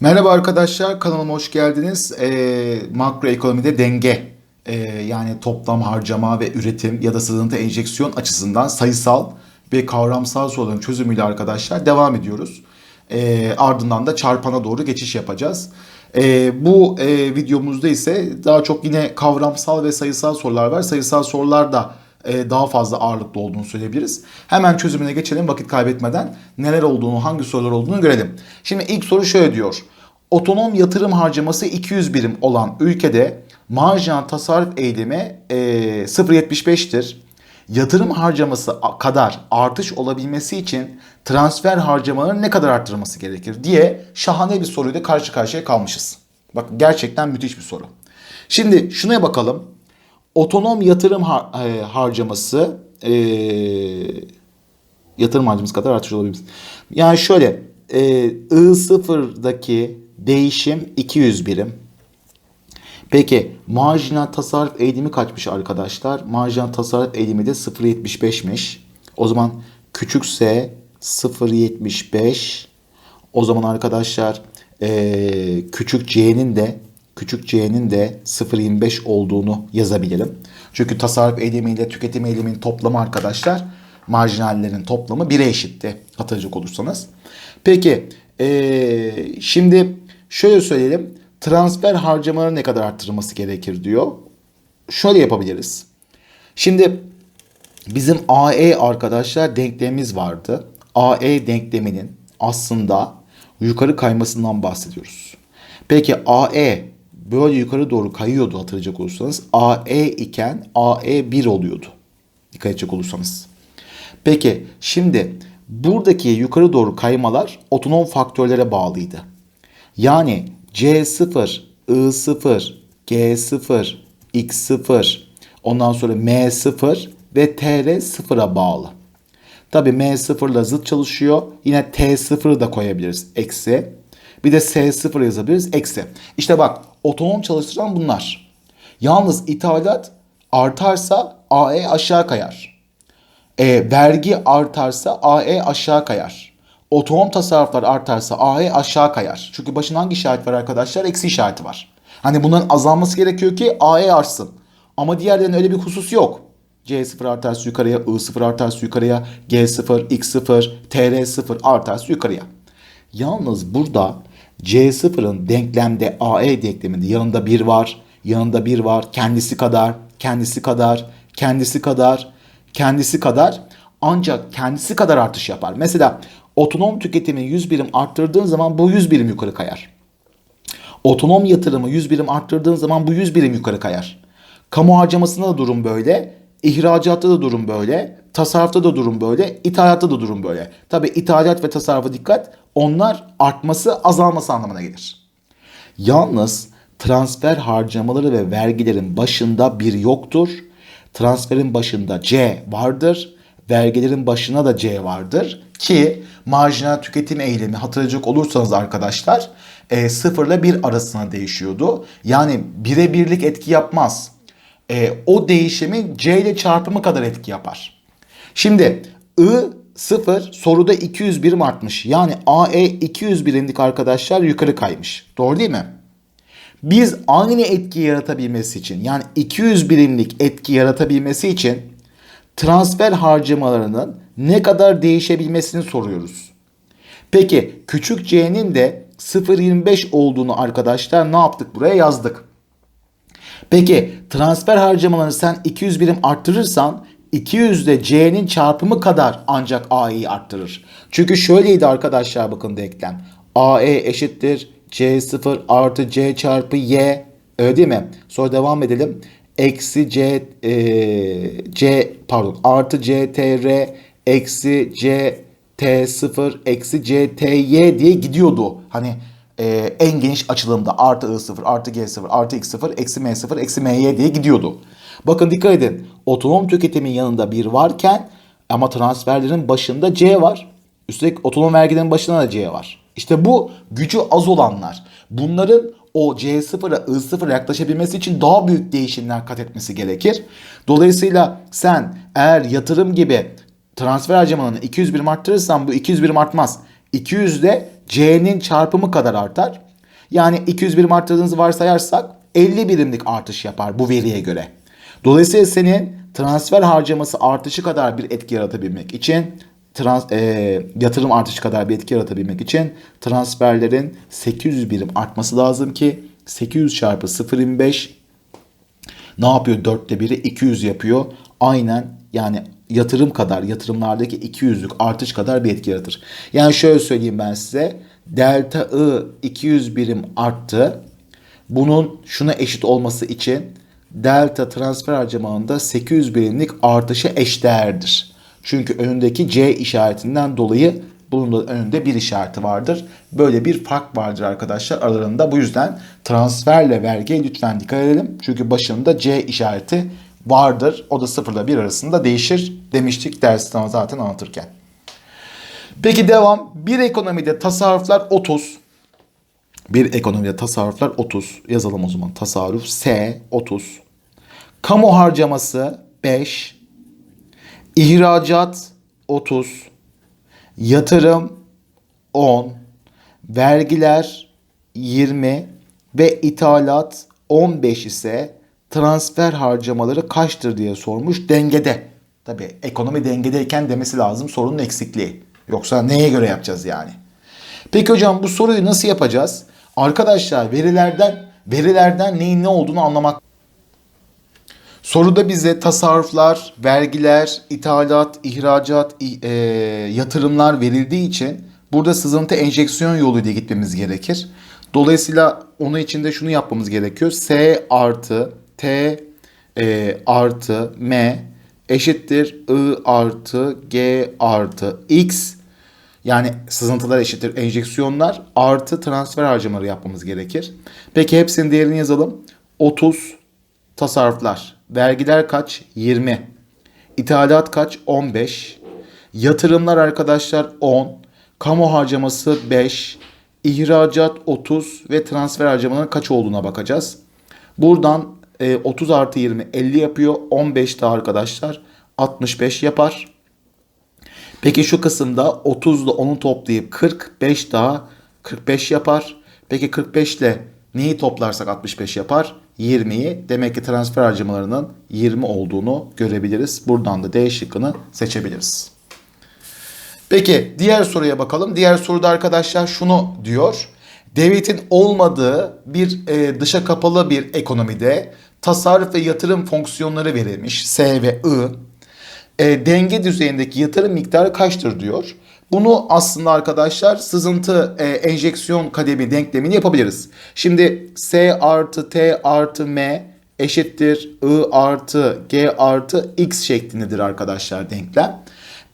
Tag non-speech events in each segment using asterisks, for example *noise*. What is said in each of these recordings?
Merhaba arkadaşlar, kanalıma hoş geldiniz. Ee, makro ekonomide denge, ee, yani toplam harcama ve üretim ya da sızıntı enjeksiyon açısından sayısal ve kavramsal soruların çözümüyle arkadaşlar devam ediyoruz. Ee, ardından da çarpana doğru geçiş yapacağız. Ee, bu e, videomuzda ise daha çok yine kavramsal ve sayısal sorular var. Sayısal sorular da e, daha fazla ağırlıklı olduğunu söyleyebiliriz. Hemen çözümüne geçelim vakit kaybetmeden neler olduğunu, hangi sorular olduğunu görelim. Şimdi ilk soru şöyle diyor. Otonom yatırım harcaması 200 birim olan ülkede marjinal tasarruf eğilimi e, 0.75'tir. Yatırım harcaması kadar artış olabilmesi için transfer harcamalarının ne kadar arttırılması gerekir diye şahane bir soruyla karşı karşıya kalmışız. Bak gerçekten müthiş bir soru. Şimdi şuna bakalım. Otonom yatırım har- e, harcaması e, yatırım harcaması kadar artış olabilir. Yani şöyle e, I0'daki değişim 200 birim. Peki marjinal tasarruf eğilimi kaçmış arkadaşlar? Marjinal tasarruf eğilimi de 0.75'miş. O zaman küçük s 0.75. O zaman arkadaşlar e, küçük c'nin de küçük c'nin de 0.25 olduğunu yazabilirim. Çünkü tasarruf eğilimi tüketim eğiliminin toplamı arkadaşlar marjinallerin toplamı 1'e eşitti hatırlayacak olursanız. Peki ee, şimdi şöyle söyleyelim. Transfer harcamaları ne kadar arttırılması gerekir diyor. Şöyle yapabiliriz. Şimdi bizim AE arkadaşlar denklemimiz vardı. AE denkleminin aslında yukarı kaymasından bahsediyoruz. Peki AE böyle yukarı doğru kayıyordu hatırlayacak olursanız. AE iken AE 1 oluyordu. Dikkat edecek olursanız. Peki şimdi buradaki yukarı doğru kaymalar otonom faktörlere bağlıydı. Yani C0, I0, G0, X0, ondan sonra M0 ve TR 0'a bağlı. Tabi M0 ile zıt çalışıyor. Yine T0'ı da koyabiliriz. Eksi. Bir de S0 yazabiliriz. Eksi. İşte bak otonom çalıştıran bunlar. Yalnız ithalat artarsa AE aşağı kayar. E, vergi artarsa AE aşağı kayar. Otonom tasarruflar artarsa AE aşağı kayar. Çünkü başında hangi işaret var arkadaşlar? Eksi işareti var. Hani bunların azalması gerekiyor ki AE artsın. Ama diğerlerinin öyle bir husus yok. C0 artarsa yukarıya, I0 artarsa yukarıya, G0, X0, TR0 artarsa yukarıya. Yalnız burada C0'ın denklemde AE denkleminde yanında 1 var, yanında 1 var, kendisi kadar, kendisi kadar, kendisi kadar, kendisi kadar ancak kendisi kadar artış yapar. Mesela otonom tüketimi 100 birim arttırdığın zaman bu 100 birim yukarı kayar. Otonom yatırımı 100 birim arttırdığın zaman bu 100 birim yukarı kayar. Kamu harcamasında da durum böyle. İhracatta da durum böyle. Tasarrufta da durum böyle. ithalatta da durum böyle. Tabi ithalat ve tasarrufa dikkat. Onlar artması azalması anlamına gelir. Yalnız transfer harcamaları ve vergilerin başında bir yoktur. Transferin başında C vardır. Vergilerin başına da C vardır. Ki marjinal tüketim eğilimi hatırlayacak olursanız arkadaşlar e, 0 ile 1 arasına değişiyordu. Yani bire birlik etki yapmaz. E, o değişimin C ile çarpımı kadar etki yapar. Şimdi I 0 soruda 200 birim artmış. Yani AE 200 birimlik arkadaşlar yukarı kaymış. Doğru değil mi? Biz aynı etki yaratabilmesi için yani 200 birimlik etki yaratabilmesi için transfer harcamalarının ne kadar değişebilmesini soruyoruz. Peki küçük c'nin de 0.25 olduğunu arkadaşlar ne yaptık buraya yazdık. Peki transfer harcamalarını sen 200 birim arttırırsan 200 de c'nin çarpımı kadar ancak a'yı arttırır. Çünkü şöyleydi arkadaşlar bakın denklem. AE eşittir C0 artı C çarpı Y öyle değil mi? Sonra devam edelim. Eksi C e, C pardon artı CTR eksi C T0 eksi CTY diye gidiyordu. Hani e, en geniş açılımda artı I0 artı G0 artı X0 eksi M0 eksi MY diye gidiyordu. Bakın dikkat edin. Otonom tüketimin yanında bir varken ama transferlerin başında C var. Üstelik otonom vergilerin başında da C var. İşte bu gücü az olanlar. Bunların o C0'a I0'a yaklaşabilmesi için daha büyük değişimler kat etmesi gerekir. Dolayısıyla sen eğer yatırım gibi transfer harcamalarını 200 birim arttırırsan bu 200 birim artmaz. 200 de C'nin çarpımı kadar artar. Yani 200 birim arttırdığınızı varsayarsak 50 birimlik artış yapar bu veriye göre. Dolayısıyla senin transfer harcaması artışı kadar bir etki yaratabilmek için trans, e, yatırım artışı kadar bir etki yaratabilmek için transferlerin 800 birim artması lazım ki 800 çarpı 0.25 ne yapıyor? Dörtte biri 200 yapıyor. Aynen yani yatırım kadar yatırımlardaki 200'lük artış kadar bir etki yaratır. Yani şöyle söyleyeyim ben size. Delta I 200 birim arttı. Bunun şuna eşit olması için delta transfer harcamanında 800 birimlik artışı eşdeğerdir. Çünkü önündeki C işaretinden dolayı bunun da önünde bir işareti vardır. Böyle bir fark vardır arkadaşlar aralarında. Bu yüzden transferle vergiye lütfen dikkat edelim. Çünkü başında C işareti vardır. O da sıfırla bir arasında değişir demiştik dersten zaten anlatırken. Peki devam. Bir ekonomide tasarruflar 30. Bir ekonomide tasarruflar 30. Yazalım o zaman. Tasarruf S 30. Kamu harcaması 5. İhracat 30. Yatırım 10. Vergiler 20 ve ithalat 15 ise transfer harcamaları kaçtır diye sormuş dengede. Tabi ekonomi dengedeyken demesi lazım sorunun eksikliği. Yoksa neye göre yapacağız yani? Peki hocam bu soruyu nasıl yapacağız? Arkadaşlar verilerden verilerden neyin ne olduğunu anlamak Soruda bize tasarruflar, vergiler, ithalat, ihracat, e, yatırımlar verildiği için burada sızıntı enjeksiyon yoluyla gitmemiz gerekir. Dolayısıyla onun için de şunu yapmamız gerekiyor. S artı T e, artı M eşittir I artı G artı X yani sızıntılar eşittir enjeksiyonlar artı transfer harcamaları yapmamız gerekir. Peki hepsinin değerini yazalım. 30 tasarruflar. Vergiler kaç? 20. İthalat kaç? 15. Yatırımlar arkadaşlar 10. Kamu harcaması 5. İhracat 30 ve transfer harcamaların kaç olduğuna bakacağız. Buradan e, 30 artı 20 50 yapıyor. 15 daha arkadaşlar 65 yapar. Peki şu kısımda 30 ile 10'u toplayıp 45 daha 45 yapar. Peki 45 ile neyi toplarsak 65 yapar? 20'yi. Demek ki transfer harcamalarının 20 olduğunu görebiliriz. Buradan da D şıkkını seçebiliriz. Peki diğer soruya bakalım. Diğer soruda arkadaşlar şunu diyor. Devletin olmadığı bir e, dışa kapalı bir ekonomide tasarruf ve yatırım fonksiyonları verilmiş. S ve I. E, denge düzeyindeki yatırım miktarı kaçtır diyor. Bunu aslında arkadaşlar sızıntı e, enjeksiyon kademi denklemini yapabiliriz. Şimdi S artı T artı M eşittir I artı G artı X şeklindedir arkadaşlar denklem.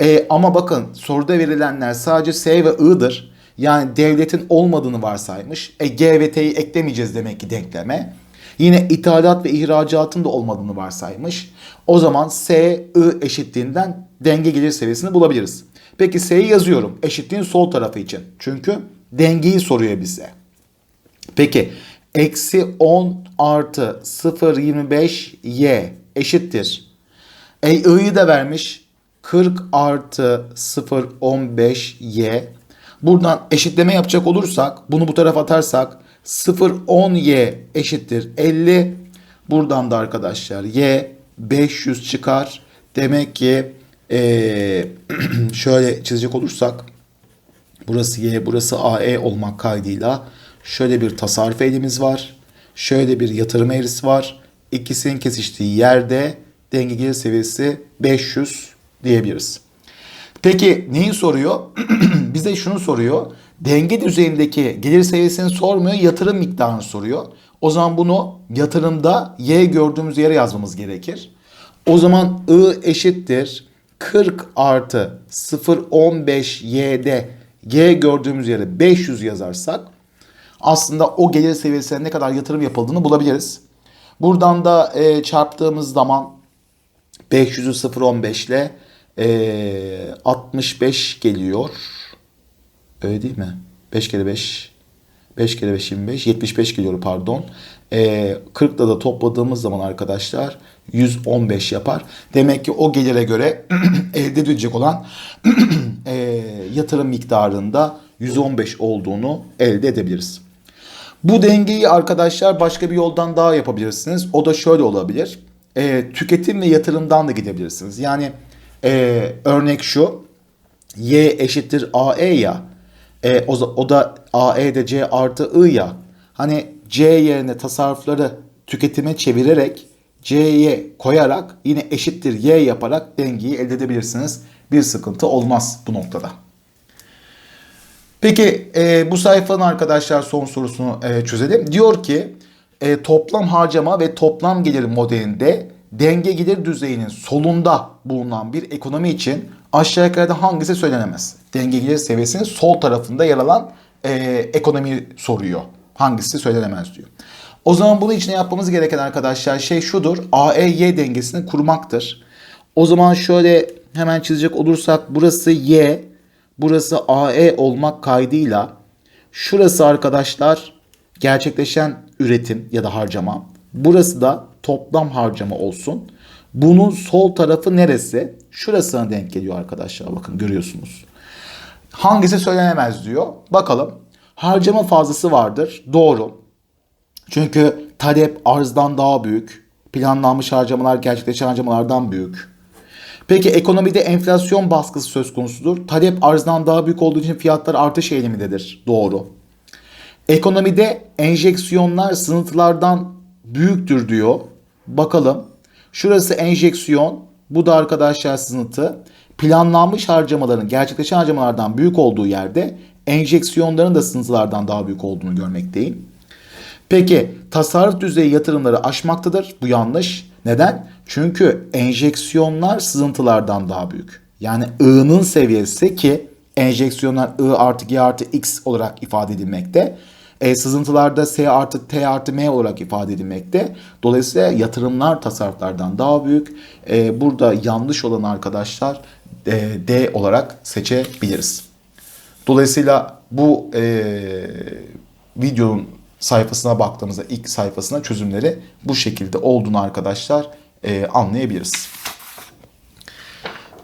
E, ama bakın soruda verilenler sadece S ve I'dır. Yani devletin olmadığını varsaymış. E, G ve T'yi eklemeyeceğiz demek ki denkleme. Yine ithalat ve ihracatın da olmadığını varsaymış. O zaman S, I eşitliğinden denge gelir seviyesini bulabiliriz. Peki S'yi yazıyorum eşitliğin sol tarafı için. Çünkü dengeyi soruyor bize. Peki eksi 10 artı 0.25 y eşittir. E, I'yi de vermiş 40 artı 0.15 y. Buradan eşitleme yapacak olursak bunu bu tarafa atarsak 0.10 y eşittir 50. Buradan da arkadaşlar y 500 çıkar. Demek ki ee, *clears throat* şöyle çizecek olursak burası Y, burası AE olmak kaydıyla şöyle bir tasarruf eğilimiz var. Şöyle bir yatırım eğrisi var. İkisinin kesiştiği yerde denge gelir seviyesi 500 diyebiliriz. Peki neyi soruyor? *clears throat* Bize şunu soruyor. Denge düzeyindeki gelir seviyesini sormuyor, yatırım miktarını soruyor. O zaman bunu yatırımda Y gördüğümüz yere yazmamız gerekir. O zaman I eşittir 40 artı 0.15 y'de y gördüğümüz yere 500 yazarsak aslında o gelir seviyesine ne kadar yatırım yapıldığını bulabiliriz. Buradan da e, çarptığımız zaman 500'ü 0.15 ile e, 65 geliyor. Öyle değil mi? 5 kere 5 5 kere 5 25 75 geliyor pardon. E, 40 da topladığımız zaman arkadaşlar 115 yapar. Demek ki o gelire göre *clears throat* elde edilecek olan *clears throat* e, yatırım miktarında 115 olduğunu elde edebiliriz. Bu dengeyi arkadaşlar başka bir yoldan daha yapabilirsiniz. O da şöyle olabilir. E, tüketim ve yatırımdan da gidebilirsiniz. Yani e, örnek şu. Y eşittir AE ya. E, o, o da AE de C artı I ya. Hani C yerine tasarrufları tüketime çevirerek C'ye koyarak yine eşittir Y yaparak dengeyi elde edebilirsiniz. Bir sıkıntı olmaz bu noktada. Peki e, bu sayfanın arkadaşlar son sorusunu e, çözelim. Diyor ki e, toplam harcama ve toplam gelir modelinde denge gelir düzeyinin solunda bulunan bir ekonomi için aşağı yukarıda hangisi söylenemez? Denge gelir seviyesinin sol tarafında yer alan e, ekonomi soruyor. Hangisi söylenemez diyor. O zaman bunun için yapmamız gereken arkadaşlar şey şudur. AEY dengesini kurmaktır. O zaman şöyle hemen çizecek olursak burası Y, burası AE olmak kaydıyla şurası arkadaşlar gerçekleşen üretim ya da harcama. Burası da toplam harcama olsun. Bunun sol tarafı neresi? Şurasına denk geliyor arkadaşlar. Bakın görüyorsunuz. Hangisi söylenemez diyor. Bakalım. Harcama fazlası vardır. Doğru. Çünkü talep arzdan daha büyük. Planlanmış harcamalar gerçekleşen harcamalardan büyük. Peki ekonomide enflasyon baskısı söz konusudur. Talep arzdan daha büyük olduğu için fiyatlar artış eğilimindedir. Doğru. Ekonomide enjeksiyonlar sınıflardan büyüktür diyor. Bakalım. Şurası enjeksiyon. Bu da arkadaşlar sınıtı. Planlanmış harcamaların gerçekleşen harcamalardan büyük olduğu yerde enjeksiyonların da sınıflardan daha büyük olduğunu görmekteyim. Peki tasarruf düzeyi yatırımları aşmaktadır. Bu yanlış. Neden? Çünkü enjeksiyonlar sızıntılardan daha büyük. Yani I'nın seviyesi ki enjeksiyonlar I artı G artı X olarak ifade edilmekte. E, sızıntılarda S artı T artı M olarak ifade edilmekte. Dolayısıyla yatırımlar tasarruflardan daha büyük. E, burada yanlış olan arkadaşlar e, D olarak seçebiliriz. Dolayısıyla bu e, videonun sayfasına baktığımızda ilk sayfasına çözümleri bu şekilde olduğunu arkadaşlar e, anlayabiliriz.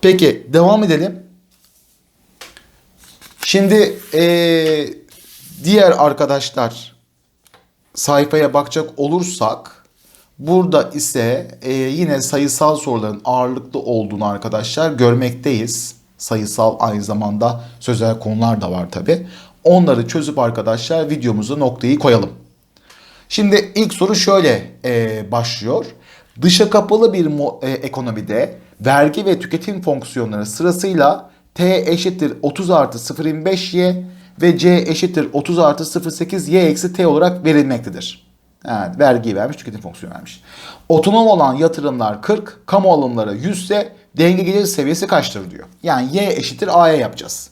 Peki devam edelim. Şimdi e, diğer arkadaşlar sayfaya bakacak olursak burada ise e, yine sayısal soruların ağırlıklı olduğunu arkadaşlar görmekteyiz. Sayısal aynı zamanda sözel konular da var tabi. Onları çözüp arkadaşlar videomuza noktayı koyalım. Şimdi ilk soru şöyle e, başlıyor. Dışa kapalı bir e, ekonomide vergi ve tüketim fonksiyonları sırasıyla T eşittir 30 artı 0.25y ve C eşittir 30 artı 0.8y eksi T olarak verilmektedir. Evet, vergi vermiş, tüketim fonksiyonu vermiş. Otonom olan yatırımlar 40, kamu alımları 100 ise denge gelir seviyesi kaçtır diyor. Yani Y eşittir A'ya yapacağız.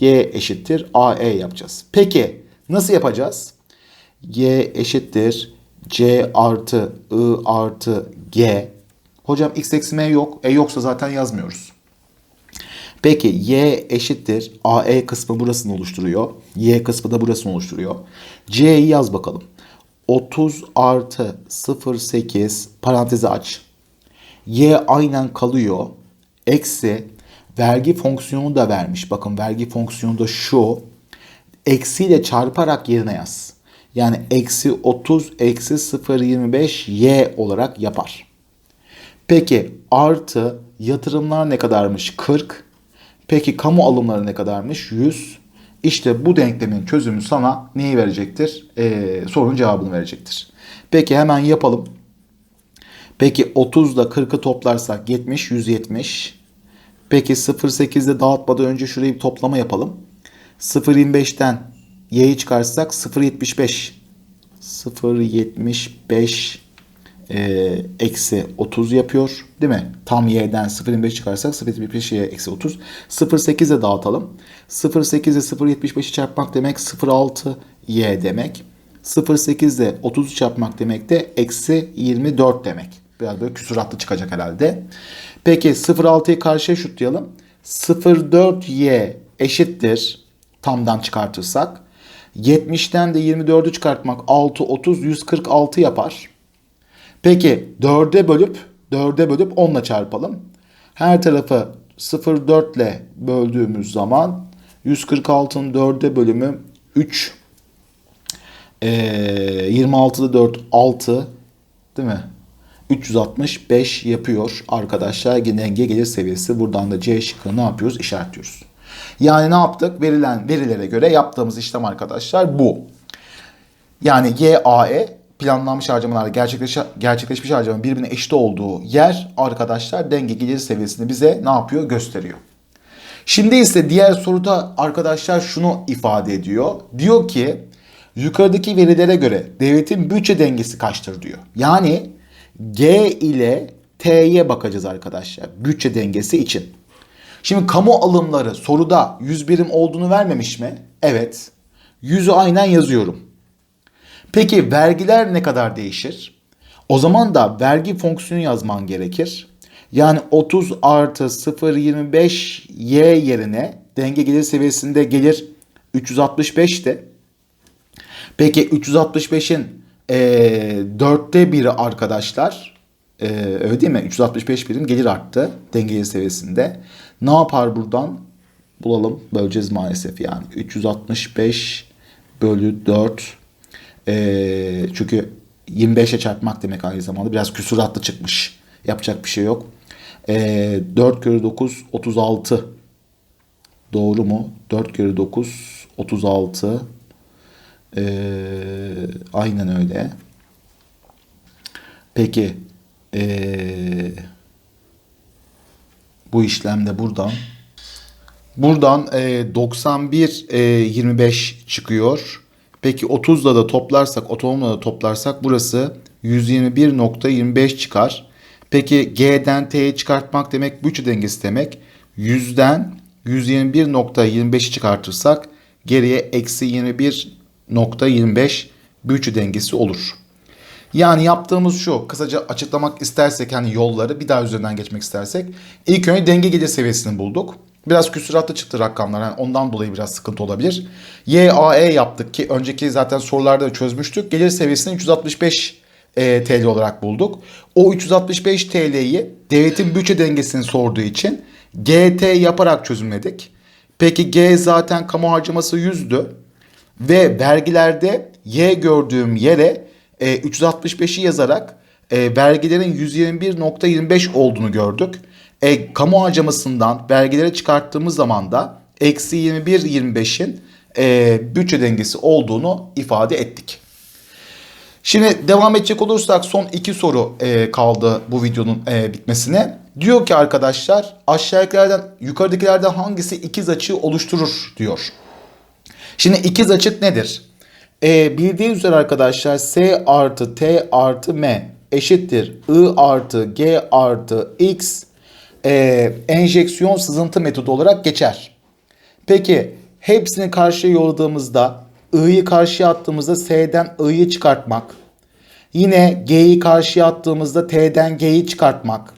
Y eşittir AE yapacağız. Peki nasıl yapacağız? Y eşittir C artı I artı G. Hocam X eksi M yok. E yoksa zaten yazmıyoruz. Peki Y eşittir AE kısmı burasını oluşturuyor. Y kısmı da burasını oluşturuyor. C'yi yaz bakalım. 30 artı 0,8 parantezi aç. Y aynen kalıyor. Eksi vergi fonksiyonu da vermiş. Bakın vergi fonksiyonu da şu. Eksiyle çarparak yerine yaz. Yani eksi 30 eksi 0.25 y olarak yapar. Peki artı yatırımlar ne kadarmış? 40. Peki kamu alımları ne kadarmış? 100. İşte bu denklemin çözümü sana neyi verecektir? Ee, sorunun cevabını verecektir. Peki hemen yapalım. Peki 30 ile 40'ı toplarsak 70, 170. Peki 0.8'de dağıtmadan önce şurayı bir toplama yapalım. 0.25'ten y'yi çıkarsak 0.75 0.75 e, eksi 30 yapıyor. Değil mi? Tam y'den 0.25 çıkarsak 0.75 y eksi 30. 0.8'e dağıtalım. 0.8 ile 0.75'i çarpmak demek 0.6 y demek. 0.8 ile 30'u çarpmak demek de eksi 24 demek. Biraz böyle küsuratlı çıkacak herhalde. Peki 0.6'yı karşıya şutlayalım. 0.4y eşittir tamdan çıkartırsak. 70'ten de 24'ü çıkartmak 6, 30, 146 yapar. Peki 4'e bölüp 4'e bölüp 10 ile çarpalım. Her tarafı 0,4 ile böldüğümüz zaman 146'nın 4'e bölümü 3. Ee, 26'da 4 6 değil mi? 365 yapıyor arkadaşlar. Denge gelir seviyesi. Buradan da C şıkkını ne yapıyoruz? İşaretliyoruz. Yani ne yaptık? Verilen verilere göre yaptığımız işlem arkadaşlar bu. Yani YAE planlanmış harcamalarla gerçekleş, gerçekleşmiş harcamanın birbirine eşit olduğu yer arkadaşlar denge gelir seviyesini bize ne yapıyor? Gösteriyor. Şimdi ise diğer soruda arkadaşlar şunu ifade ediyor. Diyor ki yukarıdaki verilere göre devletin bütçe dengesi kaçtır diyor. Yani G ile T'ye bakacağız arkadaşlar bütçe dengesi için. Şimdi kamu alımları soruda 100 birim olduğunu vermemiş mi? Evet. 100'ü aynen yazıyorum. Peki vergiler ne kadar değişir? O zaman da vergi fonksiyonu yazman gerekir. Yani 30 artı 0.25 y yerine denge gelir seviyesinde gelir 365'ti. Peki 365'in e, dörtte biri arkadaşlar e, öyle değil mi? 365 birim gelir arttı denge gelir seviyesinde. Ne yapar buradan? Bulalım. Böleceğiz maalesef yani. 365 bölü 4 e, çünkü 25'e çarpmak demek aynı zamanda. Biraz küsuratlı çıkmış. Yapacak bir şey yok. E, 4 kere 9 36. Doğru mu? 4 kere 9 36. E, aynen öyle. Peki e, bu işlemde buradan buradan e, 91 e, 25 çıkıyor. Peki 30'la da toplarsak, otonomla da toplarsak burası 121.25 çıkar. Peki G'den T'yi çıkartmak demek bütçe dengesi demek. 100'den 121.25'i çıkartırsak geriye eksi 21.25 bütçe dengesi olur. Yani yaptığımız şu kısaca açıklamak istersek hani yolları bir daha üzerinden geçmek istersek ilk önce denge gelir seviyesini bulduk. Biraz küsuratlı çıktı rakamlar. Yani ondan dolayı biraz sıkıntı olabilir. YAE yaptık ki önceki zaten sorularda da çözmüştük. Gelir seviyesini 365 e, TL olarak bulduk. O 365 TL'yi devletin bütçe dengesini sorduğu için GT yaparak çözümledik. Peki G zaten kamu harcaması 100'dü. Ve vergilerde Y gördüğüm yere e, 365'i yazarak e, vergilerin 121.25 olduğunu gördük. E, kamu harcamasından vergilere çıkarttığımız zaman da eksi 21.25'in e, bütçe dengesi olduğunu ifade ettik. Şimdi devam edecek olursak son iki soru e, kaldı bu videonun e, bitmesine. Diyor ki arkadaşlar aşağıdakilerden yukarıdakilerden hangisi ikiz açığı oluşturur diyor. Şimdi ikiz açık nedir? E, bildiği üzere arkadaşlar S artı T artı M eşittir I artı G artı X e, enjeksiyon sızıntı metodu olarak geçer. Peki hepsini karşıya yolladığımızda I'yi karşıya attığımızda S'den I'yi çıkartmak. Yine G'yi karşıya attığımızda T'den G'yi çıkartmak.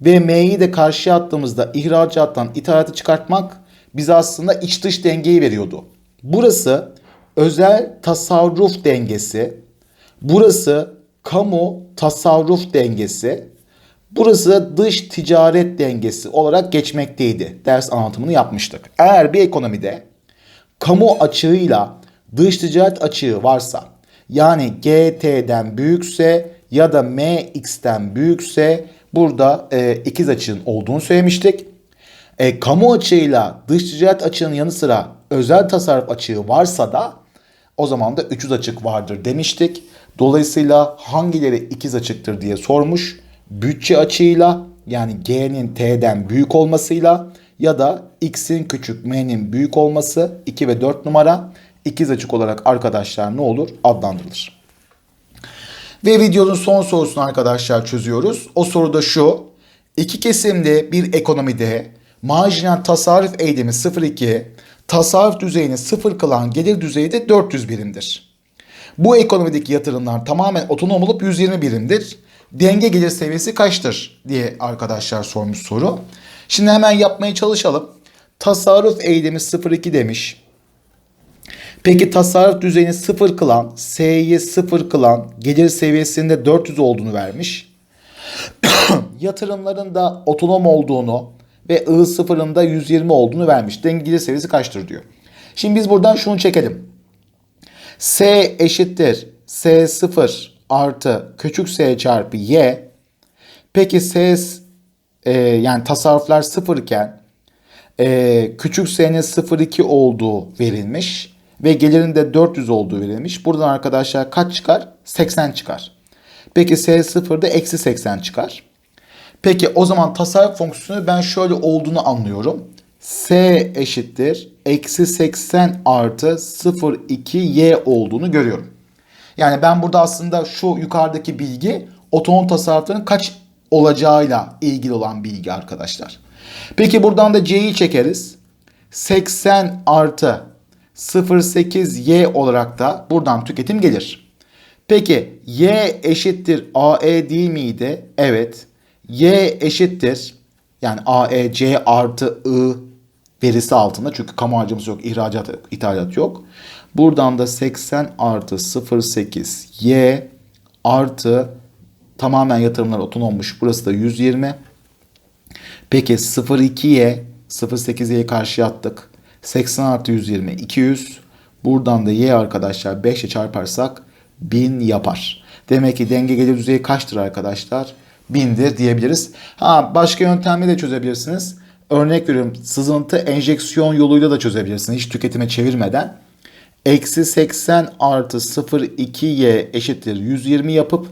Ve M'yi de karşıya attığımızda ihracattan ithalatı çıkartmak bize aslında iç dış dengeyi veriyordu. Burası özel tasarruf dengesi. Burası kamu tasarruf dengesi. Burası dış ticaret dengesi olarak geçmekteydi. Ders anlatımını yapmıştık. Eğer bir ekonomide kamu açığıyla dış ticaret açığı varsa yani GT'den büyükse ya da MX'ten büyükse burada e, ikiz açığın olduğunu söylemiştik. E, kamu açığıyla dış ticaret açığının yanı sıra özel tasarruf açığı varsa da o zaman da 300 açık vardır demiştik. Dolayısıyla hangileri ikiz açıktır diye sormuş. Bütçe açığıyla yani G'nin T'den büyük olmasıyla ya da X'in küçük M'nin büyük olması 2 ve 4 numara ikiz açık olarak arkadaşlar ne olur adlandırılır. Ve videonun son sorusunu arkadaşlar çözüyoruz. O soruda şu. İki kesimde bir ekonomide marjinal tasarruf eğilimi 0,2, tasarruf düzeyini 0 kılan gelir düzeyi de 400 birimdir. Bu ekonomideki yatırımlar tamamen otonom olup 120 birimdir. Denge gelir seviyesi kaçtır diye arkadaşlar sormuş soru. Şimdi hemen yapmaya çalışalım. Tasarruf eğilimi 0,2 demiş. Peki tasarruf düzeyini 0 kılan, S'yi 0 kılan gelir seviyesinde 400 olduğunu vermiş. *coughs* Yatırımların da otonom olduğunu ve I sıfırın da 120 olduğunu vermiş. Denge gelir seviyesi kaçtır diyor. Şimdi biz buradan şunu çekelim. S eşittir S0 artı küçük s çarpı y. Peki S e, yani tasarruflar sıfır iken e, küçük s'nin 0,2 olduğu verilmiş ve gelirin de 400 olduğu verilmiş. Buradan arkadaşlar kaç çıkar? 80 çıkar. Peki S0'da eksi 80 çıkar. Peki o zaman tasarruf fonksiyonu ben şöyle olduğunu anlıyorum. S eşittir eksi 80 artı 0,2 y olduğunu görüyorum. Yani ben burada aslında şu yukarıdaki bilgi otonom tasarrufların kaç olacağıyla ilgili olan bilgi arkadaşlar. Peki buradan da c'yi çekeriz. 80 artı 0,8y olarak da buradan tüketim gelir. Peki y eşittir ae değil miydi? Evet. y eşittir yani aec artı i verisi altında çünkü kamu harcamız yok, ihracat, ithalat yok. Buradan da 80 artı 0,8 y artı tamamen yatırımlar otonommuş. Burası da 120. Peki 0,2'ye 0,8'ye karşı attık. 80 artı 120 200. Buradan da y arkadaşlar 5'e çarparsak 1000 yapar. Demek ki denge gelir düzeyi kaçtır arkadaşlar? 1000'dir diyebiliriz. Ha başka yöntemle de çözebilirsiniz. Örnek veriyorum sızıntı enjeksiyon yoluyla da çözebilirsiniz. Hiç tüketime çevirmeden. Eksi 80 artı 0,2y eşittir 120 yapıp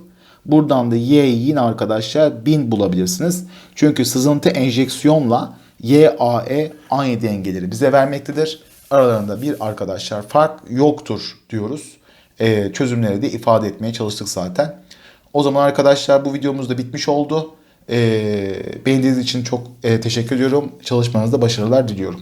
buradan da y'yi yine arkadaşlar 1000 bulabilirsiniz. Çünkü sızıntı enjeksiyonla YAE aynı dengeleri bize vermektedir. Aralarında bir arkadaşlar fark yoktur diyoruz. Ee, çözümleri de ifade etmeye çalıştık zaten. O zaman arkadaşlar bu videomuz da bitmiş oldu. Ee, beğendiğiniz için çok e, teşekkür ediyorum. Çalışmanızda başarılar diliyorum.